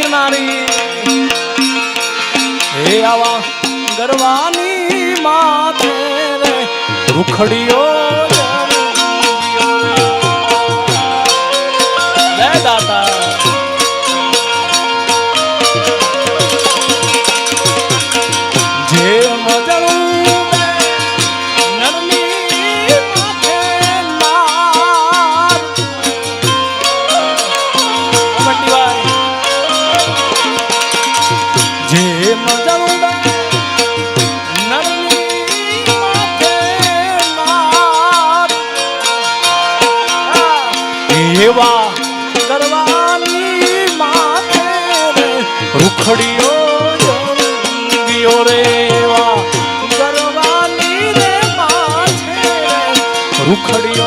ગિરનારી. હે આવા ગરવાની માથે રે રૂખડીઓ સેવા કરવાની માથે રૂખડીઓ ગયો રેવા કરવાની રે માથે રૂખડીઓ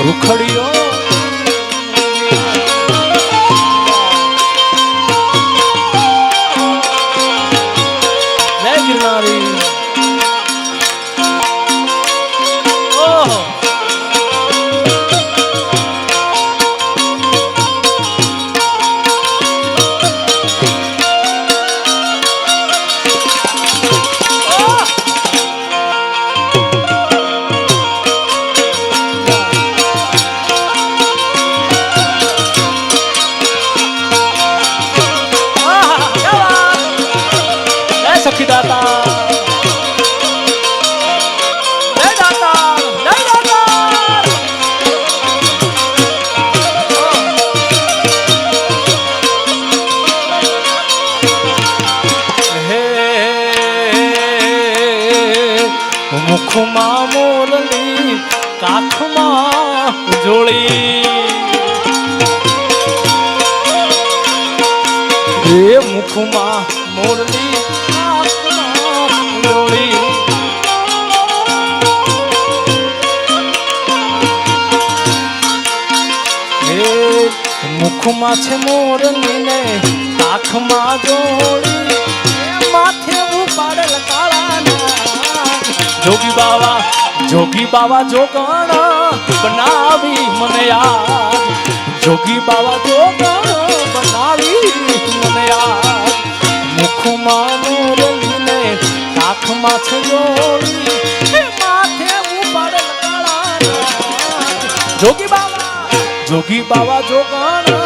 そのカリ મુખમાં મોરલી મુખમાં છે મોરની ને આંખમાં જોડી. માથે ઉપાડેલ કાળાના. જોગી બાવા જોગી બાવા જોગણ બનાવી મને યાદ. જોગી બાવા જોગી બાવા જોગણ.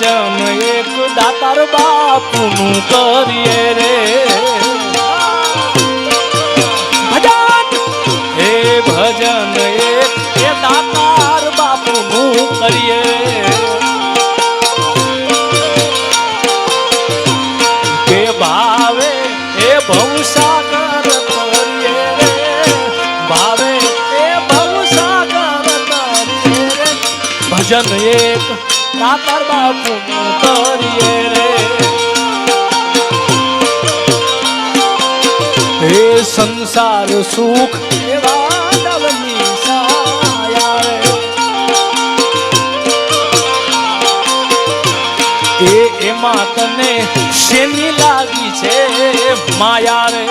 ભજન એક દાતાર બાપુનું કરીએ રે. સંસાર સુખ એવા ડવની સાયા રે. એ એમાં તને શેની લાગી છે? માયા રે.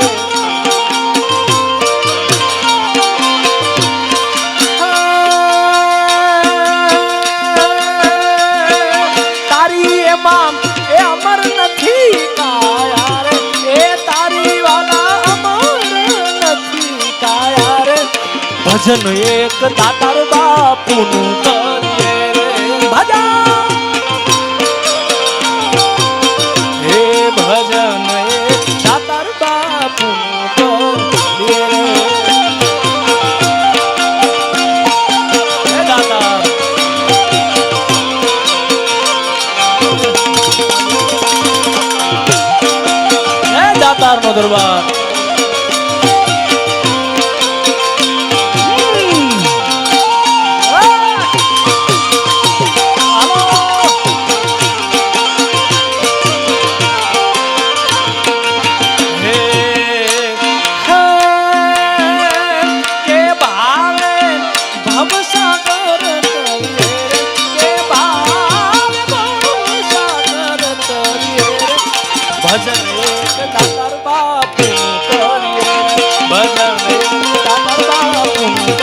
નથી. કાયા રે. એ તારી વાલા અમર કાયા રે. ભજન એક દાતાર બાપુનું કરીએ રે. દરબાર!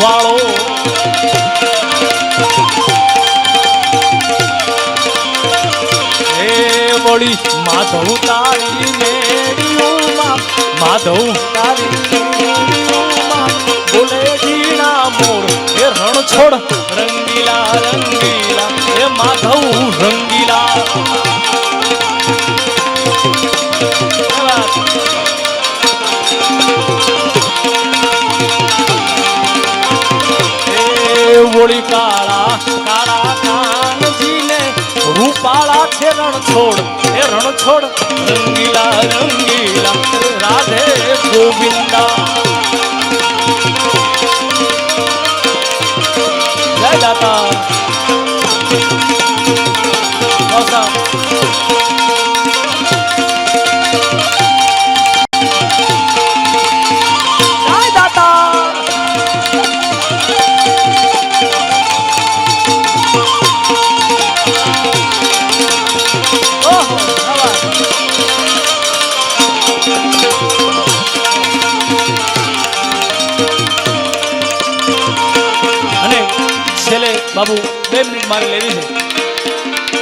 વાળો. એ વળી માધવ તારી મેળીઓમાં, માધવ તારી મેળીઓમાં બોલે જીણા મોર, એ રણ છોડ રંગીલા રંગીલા રંગીલા રંગીલા રાધે ગોવિંદા બાબુ, બે મિનિટ મારે લેવી છે.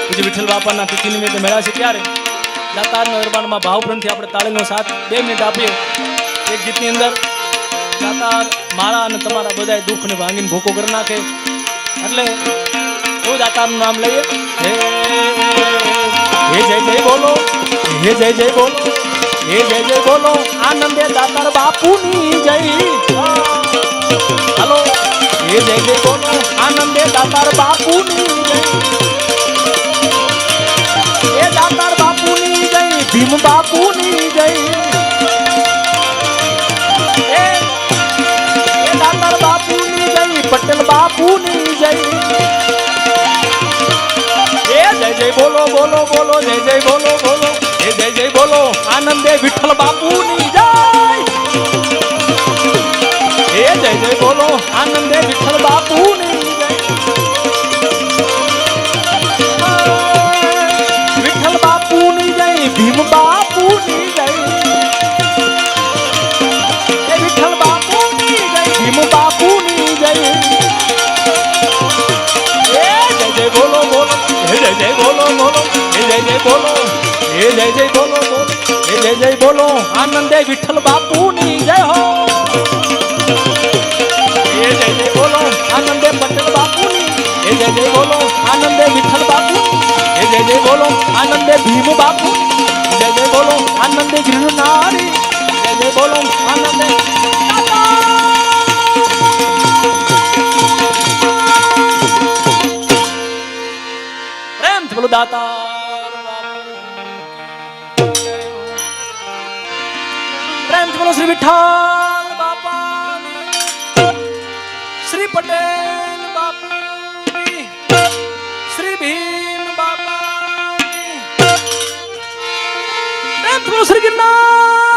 પૂજ્ય વિઠ્ઠલ બાપાના તિથિ નિમિત્તે મેળા છે ત્યારે દાતારના દરબારમાં ભાવપ્રમથી આપણે તાળીનો સાથ બે મિનિટ આપીએ. એક ગીતની અંદર, દાતાર મારા અને તમારા બધાય દુઃખને ભાંગીને ભૂકો કરી નાખે. એટલે બહુ દાતારનું નામ લઈએ. હે, જય જય બોલો. હે, જય જય બોલો. હે, જય જય બોલો. આનંદે દાતાર બાપુની જય. હાલો. હે જય જય બોલો, આનંદે જય. એ જય જય. એ એ દાતાર બાપુની જય, પટેલ બાપુની જય. એ જય જય બોલો બોલો, જય જય બોલો બોલો. એ જય જય બોલો, આનંદે વિઠ્ઠલ બાપુની એ જય જય બોલો બોલો એ જય જય બોલો, આનંદે વિઠ્ઠલ બાપુની જય હો. એ જય જય બોલો, આનંદે પટેલ બાપુની, એ જય જય બોલો, આનંદે વિઠ્ઠલ બાપુ એ જય જય બોલો, આનંદે ભીમ બાપુ જય જય બોલો, આનંદે ગિરનારી, જય જય બોલો, આનંદે પ્રેમથી પ્રેમથી બોલો શ્રી પટેલ બાપુની શ્રી ભીમ બાપા શ્રી ગિરનાર